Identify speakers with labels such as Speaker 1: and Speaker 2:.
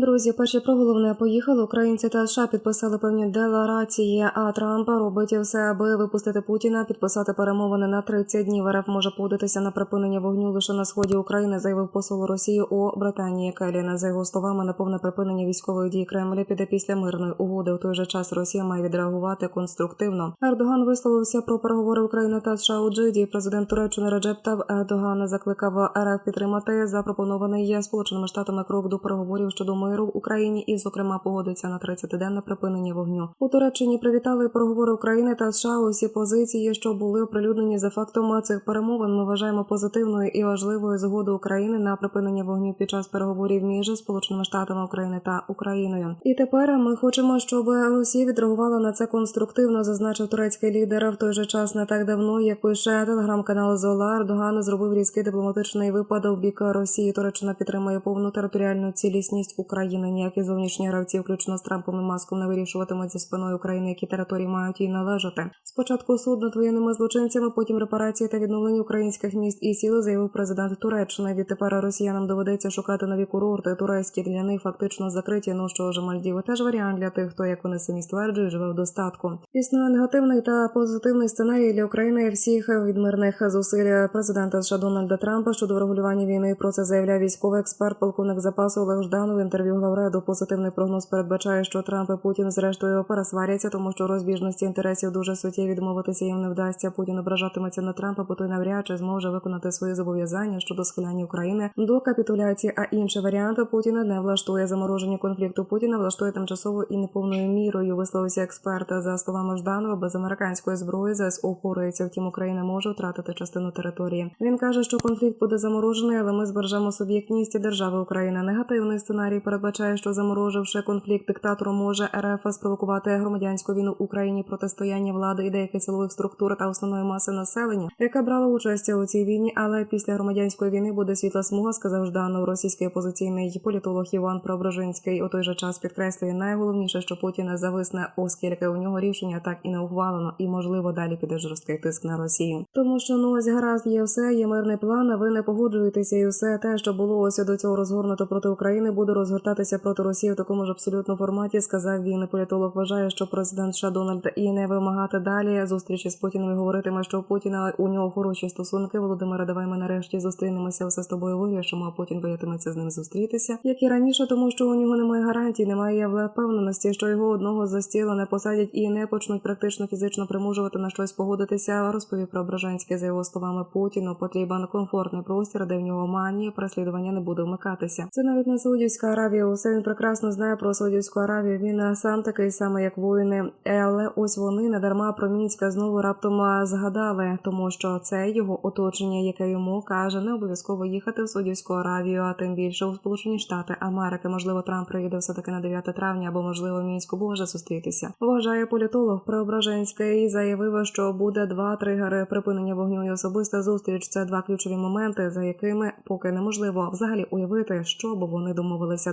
Speaker 1: Друзі, перші про головне поїхали. Українці та США підписали певні деларації, а Трамп робить все, аби випустити Путіна, підписати перемовини на 30 днів. РФ може податися на припинення вогню лише на сході України, заявив посол Росії у Британії Келіна. За його словами, на повне припинення військової дії Кремля піде після мирної угоди. У той же час Росія має відреагувати конструктивно. Ердоган висловився про переговори України та США у Джиді. Президент Туреччини Реджеп Тав Ердоган закликав РФ підтримати запропонований сполученими штатами крок до переговорів щодо миру в Україні і, зокрема, погодиться на 30-денне припинення вогню. У Туреччині привітали переговори України та США. Усі позиції, що були оприлюднені за фактом цих перемовин. Ми вважаємо позитивною і важливою згоду України на припинення вогню під час переговорів між Сполученими Штатами України та Україною. І тепер ми хочемо, щоб Росія відреагувала на це конструктивно, зазначив турецький лідер. В той же час не так давно, як пише телеграм-канал Зола, Ердоган зробив різкий дипломатичний випад у бік Росії. Туреччина підтримує повну територіальну цілісність України. Ніякі зовнішні гравці, включно з Трампом і Маском, не вирішуватимуть за спиною України, які території мають їй належати. Спочатку суд над воєнними злочинцями, потім репарації та відновлення українських міст і сіл, заявив президент Туреччини. Відтепер росіянам доведеться шукати нові курорти. Турецькі для них фактично закриті. Ну що ж, Мальдіви теж варіант для тих, хто як вони самі стверджують, живе в достатку. Існує негативний та позитивний сценарій для України всіх відмирних зусиль президента США Дональда Трампа щодо врегулювання війни. Про це заявляв військовий експерт, полковник запасу Олег Жданов. В інтерв'ю главреду позитивний прогноз передбачає, що Трамп і Путін зрештою пересваряться, тому що розбіжності інтересів дуже суттєві відмовитися їм не вдасться. Путін ображатиметься на Трампа, бо той навряд чи зможе виконати свої зобов'язання щодо схиляння України до капітуляції. А інший варіант Путіна не влаштує замороження конфлікту. Путіна влаштує тимчасово і неповною мірою. Висловився експерт за словами Жданова. Без американської зброї ЗСУ впорається. Втім, Україна може втратити частину території. Він каже, що конфлікт буде заморожений, але ми збережемо суб'єктність держави Україна. Негативний сценарій передбачає, що замороживши конфлікт, диктатор може РФ спровокувати громадянську війну Україні, протистояння влади і деяких силових структур та основної маси населення, яка брала участь у цій війні. Але після громадянської війни буде світла смуга, сказав Жданов, російський опозиційний політолог Іван Преображенський. У той же час підкреслює найголовніше, що Путін не зависне, оскільки у нього рішення так і не ухвалено, і можливо далі піде жорсткий тиск на Росію. Тому що ну ось гаразд є все, є мирний план. А ви не погоджуєтеся, і все те, що було ось до цього розгорнуто проти України, буде розгортатися проти Росії в такому ж абсолютно форматі. Сказав він. Політолог вважає, що президент США Дональд і не вимагати далі зустрічі з Путіним і говоритиме, що у Путіна у нього хороші стосунки. Володимира, давай ми нарешті зустрінемося все з тобою вирішимо. А Путін боятиметься з ним зустрітися, як і раніше, тому що у нього немає гарантій, немає впевненості, що його одного за стіла не посадять і не почнуть практично фізично примужувати на щось погодитися. Розповів про Брожанське за його словами Путіну. Потрібен комфортний простір, де в нього манія переслідування не буде вмикатися. Це навіть не Саудівська Аравія. Усе він прекрасно знає про Саудівську Аравію. Він сам такий самий, як воїни. Але ось вони недарма про Мінська знову раптом згадали, тому що це його оточення, яке йому каже, не обов'язково їхати в Саудівську Аравію, а тим більше у Сполучені Штати Америки. Можливо, Трамп приїде все таки на 9 травня, або можливо мінську може зустрітися. Вважає політолог Преображенський заявив, що буде два тригери припинення вогню і особиста зустріч. Це два ключові моменти, за якими поки неможливо взагалі уявити, що б вони домовилися.